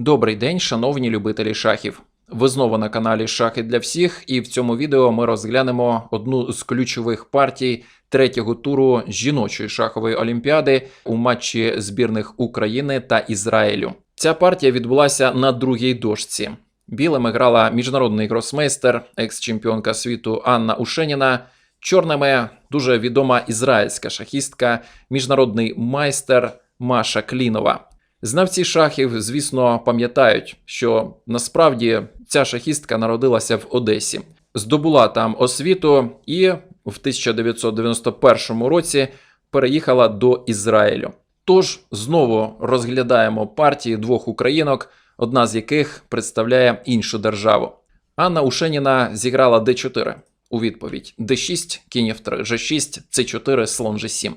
Добрий день, шановні любителі шахів. Ви знову на каналі Шахи для всіх, і в цьому відео ми розглянемо одну з ключових партій третього туру жіночої шахової олімпіади у матчі збірних України та Ізраїлю. Ця партія відбулася на другій дошці. Білими грала міжнародний гросмейстер, екс-чемпіонка світу Анна Ушеніна. Чорними дуже відома ізраїльська шахістка, міжнародний майстер Маша Клінова. Знавці шахів, звісно, пам'ятають, що насправді ця шахістка народилася в Одесі, здобула там освіту і в 1991 році переїхала до Ізраїлю. Тож знову розглядаємо партії двох українок, одна з яких представляє іншу державу. Анна Ушеніна зіграла d4 у відповідь: d6, кінь f3, g6, c4, слон g7.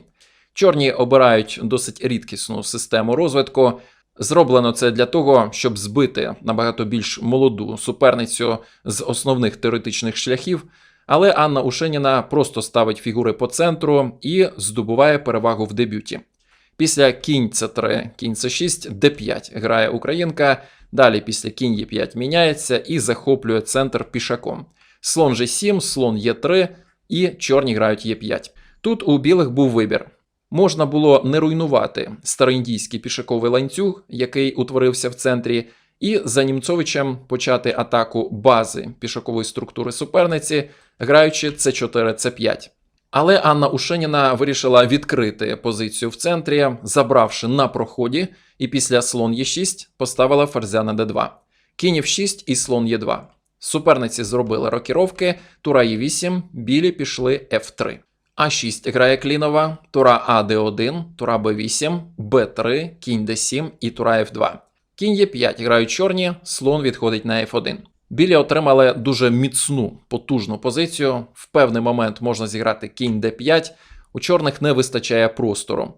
Чорні обирають досить рідкісну систему розвитку. Зроблено це для того, щоб збити набагато більш молоду суперницю з основних теоретичних шляхів. Але Анна Ушеніна просто ставить фігури по центру і здобуває перевагу в дебюті. Після кінь С3, кінь С6, Д5 грає українка. Далі після кінь Е5 міняється і захоплює центр пішаком. Слон G7, слон Е3 і чорні грають Е5. Тут у білих був вибір. Можна було не руйнувати староіндійський пішаковий ланцюг, який утворився в центрі, і за Німцовичем почати атаку бази пішакової структури суперниці, граючи С4, С5. Але Анна Ушеніна вирішила відкрити позицію в центрі, забравши на проході, і після слон Е6 поставила ферзя на Д2. Кінь F6 і слон Е2. Суперниці зробили рокіровки, тура Е8, білі пішли F3. А6 грає Клінова, тура А Д1, тура Б8, Б3, кінь Д7 і тура F2. Кінь Е5 грають чорні, слон відходить на F1. Білі отримали дуже міцну, потужну позицію. В певний момент можна зіграти кінь d5, у чорних не вистачає простору.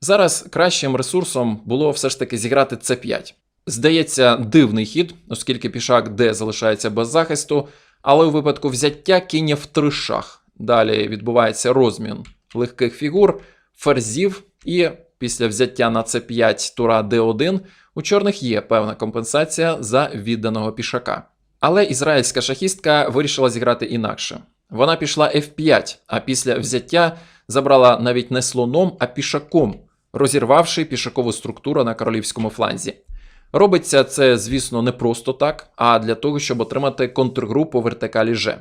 Зараз кращим ресурсом було все ж таки зіграти c5. Здається, дивний хід, оскільки пішак d залишається без захисту, але у випадку взяття кінь в три шах. Далі відбувається розмін легких фігур, ферзів, і після взяття на c5 тура d1 у чорних є певна компенсація за відданого пішака. Але ізраїльська шахістка вирішила зіграти інакше. Вона пішла F5, а після взяття забрала навіть не слоном, а пішаком, розірвавши пішакову структуру на королівському фланзі. Робиться це, звісно, не просто так, а для того, щоб отримати контргру по вертикалі G.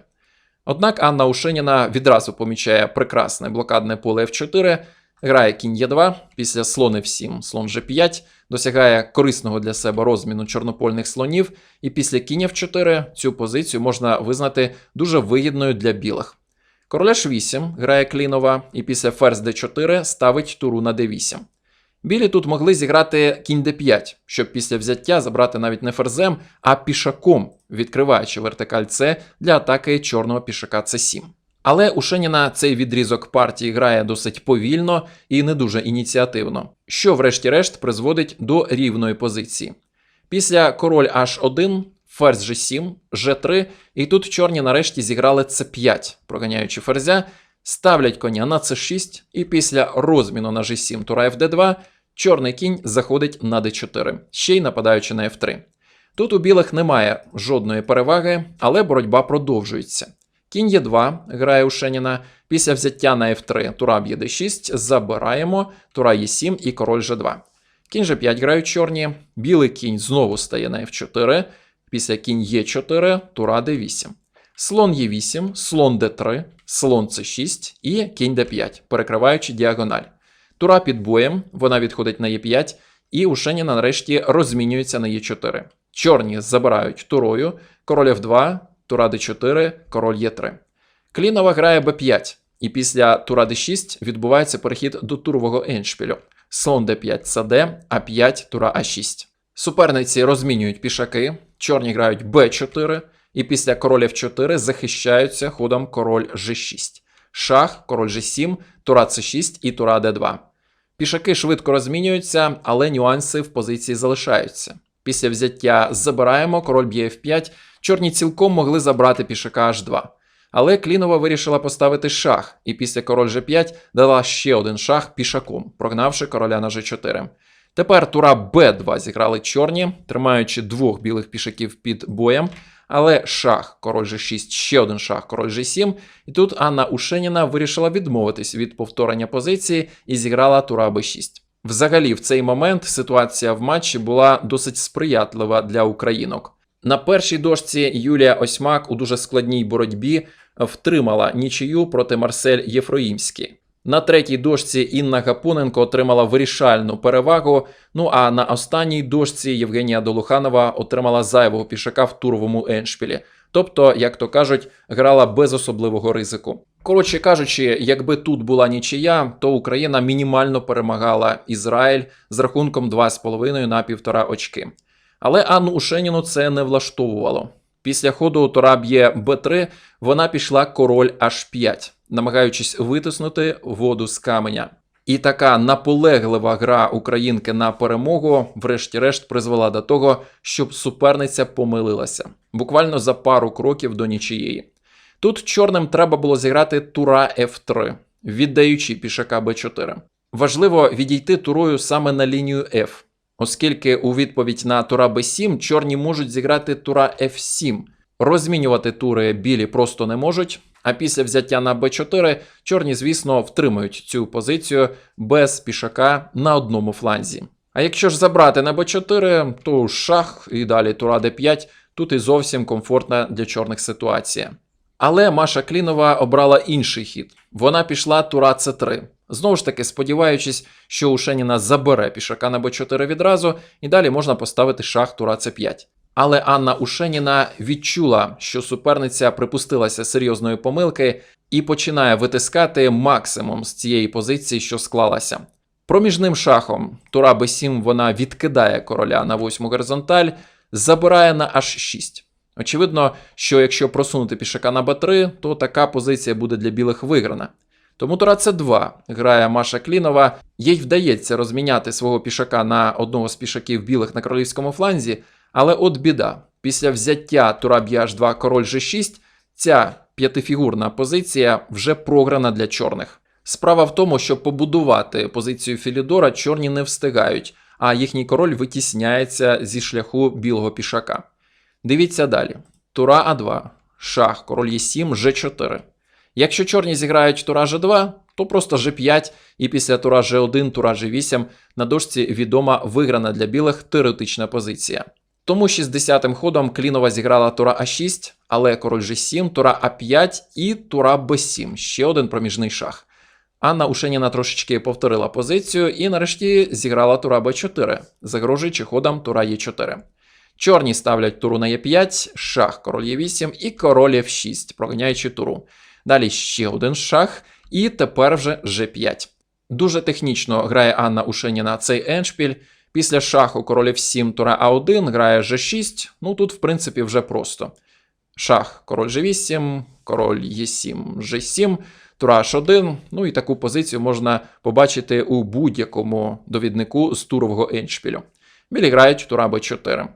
Однак Анна Ушеніна відразу помічає прекрасне блокадне поле F4, грає кінь Е2, після слон F7, слон G5, досягає корисного для себе розміну чорнопольних слонів, і після кінь F4 цю позицію можна визнати дуже вигідною для білих. Короля H8 грає Клінова, і після ферзь d4 ставить туру на d8. Білі тут могли зіграти кінь d5, щоб після взяття забрати навіть не ферзем, а пішаком, відкриваючи вертикаль С для атаки чорного пішака c7. Але у Шеніна цей відрізок партії грає досить повільно і не дуже ініціативно, що, врешті-решт, призводить до рівної позиції. Після король H1, ферзь G7, G3, і тут чорні нарешті зіграли C5, проганяючи ферзя, ставлять коня на C6, і після розміну на G7 тура FD2 чорний кінь заходить на D4, ще й нападаючи на F3. Тут у білих немає жодної переваги, але боротьба продовжується. Кінь Е2 грає у Шеніна. Після взяття на F3 тура б'є d6, забираємо, тура Е7 і король G2. Кінь G5 грають чорні, білий кінь знову стає на F4, після кінь Е4, тура d8. Слон Е8, слон d3, слон c6 і кінь d5, перекриваючи діагональ. Тура під боєм, вона відходить на Е5, і у Шеніна нарешті розмінюється на Е4. Чорні забирають турою, король F2, тура d4, король Е3. Клінова грає b5, і після тура d6 відбувається перехід до турового еншпілю. Слон d5 сад, а5 тура а6. Суперниці розмінюють пішаки, чорні грають b4, і після король f4 захищаються ходом король g6. Шах, король g7, тура c6 і тура d2. Пішаки швидко розмінюються, але нюанси в позиції залишаються. Після взяття забираємо, король б'є f5, чорні цілком могли забрати пішака h2. Але Клінова вирішила поставити шах, і після король g5 дала ще один шах пішаком, прогнавши короля на g4. Тепер тура Б2 зіграли чорні, тримаючи двох білих пішаків під боєм. Але шах, король G6, ще один шах, король G7. І тут Анна Ушеніна вирішила відмовитись від повторення позиції і зіграла тура Б6. Взагалі, в цей момент ситуація в матчі була досить сприятлива для українок. На першій дошці Юлія Осьмак у дуже складній боротьбі втримала нічию проти Марсель Єфроїмський. На третій дошці Інна Гапоненко отримала вирішальну перевагу. Ну а на останній дошці Євгенія Долуханова отримала зайвого пішака в туровому еншпілі. Тобто, як то кажуть, грала без особливого ризику. Коротше кажучи, якби тут була нічия, то Україна мінімально перемагала Ізраїль з рахунком 2,5 на 1,5 очки. Але Анну Ушеніну це не влаштовувало. Після ходу Тура б'є Б3 вона пішла король H5, намагаючись витиснути воду з каменя. І така наполеглива гра українки на перемогу, врешті-решт, призвела до того, щоб суперниця помилилася буквально за пару кроків до нічиєї. Тут чорним треба було зіграти тура F3, віддаючи пішака Б4. Важливо відійти турою саме на лінію F, оскільки у відповідь на тура Б7 чорні можуть зіграти тура F7. Розмінювати тури білі просто не можуть. А після взяття на Б4 чорні, звісно, втримають цю позицію без пішака на одному фланзі. А якщо ж забрати на Б4, то шах і далі тура Д5 тут і зовсім комфортна для чорних ситуація. Але Маша Клінова обрала інший хід. Вона пішла тура С3. Знову ж таки, сподіваючись, що Ушеніна забере пішака на Б4 відразу, і далі можна поставити шах тура С5. Але Анна Ушеніна відчула, що суперниця припустилася серйозної помилки і починає витискати максимум з цієї позиції, що склалася. Проміжним шахом тура Б7 вона відкидає короля на восьму горизонталь, забирає на H6. Очевидно, що якщо просунути пішака на Б3, то така позиція буде для білих виграна. Тому тура С2 грає Маша Клінова, їй вдається розміняти свого пішака на одного з пішаків білих на королівському фланзі, але от біда. Після взяття тура б'є H2 король G6, ця п'ятифігурна позиція вже програна для чорних. Справа в тому, що побудувати позицію Філідора чорні не встигають, а їхній король витісняється зі шляху білого пішака. Дивіться далі: Тура А2, шах, король Е7, Ж4. Якщо чорні зіграють тура Ж2, то просто Ж5, і після тура Ж1, тура Ж8 на дошці відома виграна для білих теоретична позиція. Тому 60-м ходом Клінова зіграла тура А6, але король G7, тура А5 і тура Б7, ще один проміжний шах. Анна Ушеніна трошечки повторила позицію і нарешті зіграла тура Б4, загрожуючи ходом тура Е4. Чорні ставлять туру на Е5, шах, король Е8 і король F6, проганяючи туру. Далі ще один шах, і тепер вже G5. Дуже технічно грає Анна Ушеніна цей еншпіль. Після шаху король F7, тура А1 грає G6. Ну тут, в принципі, вже просто. Шах, король G8, король Е7, G7, тура H1. Ну і таку позицію можна побачити у будь-якому довіднику з турового еншпілю. Білі грають тура Б4.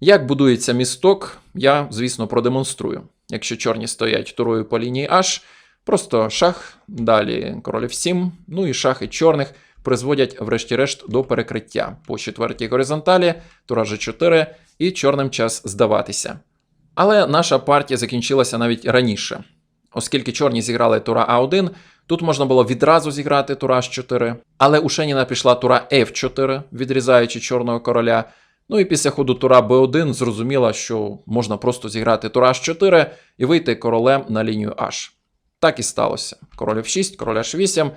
Як будується місток, я, звісно, продемонструю. Якщо чорні стоять турою по лінії H, просто шах, далі король F7, ну і шахи чорних призводять, врешті-решт, до перекриття по четвертій горизонталі, тура G4, і чорним час здаватися. Але наша партія закінчилася навіть раніше. Оскільки чорні зіграли тура А1, тут можна було відразу зіграти тура H4, але у Шеніна пішла тура F4, відрізаючи чорного короля. Ну і після ходу тура Б1 зрозуміла, що можна просто зіграти тура H4 і вийти королем на лінію H. Так і сталося. Король F6, король H8.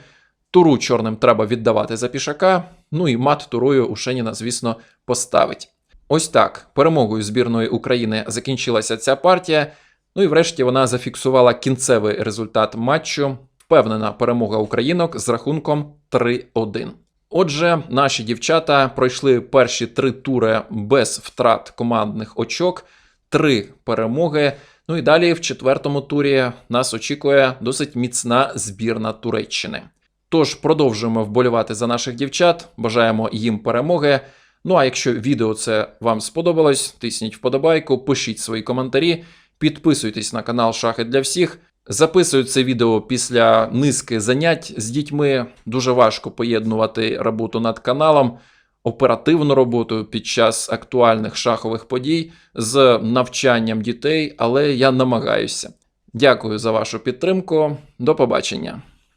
Туру чорним треба віддавати за пішака. Ну і мат турою у Шеніна, звісно, поставить. Ось так, перемогою збірної України закінчилася ця партія. Ну і врешті вона зафіксувала кінцевий результат матчу. Впевнена перемога українок з рахунком 3-1. Отже, наші дівчата пройшли перші три тури без втрат командних очок, три перемоги. Ну і далі в четвертому турі нас очікує досить міцна збірна Туреччини. Тож продовжуємо вболівати за наших дівчат, бажаємо їм перемоги. Ну а якщо відео це вам сподобалось, тисніть вподобайку, пишіть свої коментарі, підписуйтесь на канал Шахи для всіх. Записую це відео після низки занять з дітьми. Дуже важко поєднувати роботу над каналом, оперативну роботу під час актуальних шахових подій з навчанням дітей, але я намагаюся. Дякую за вашу підтримку. До побачення.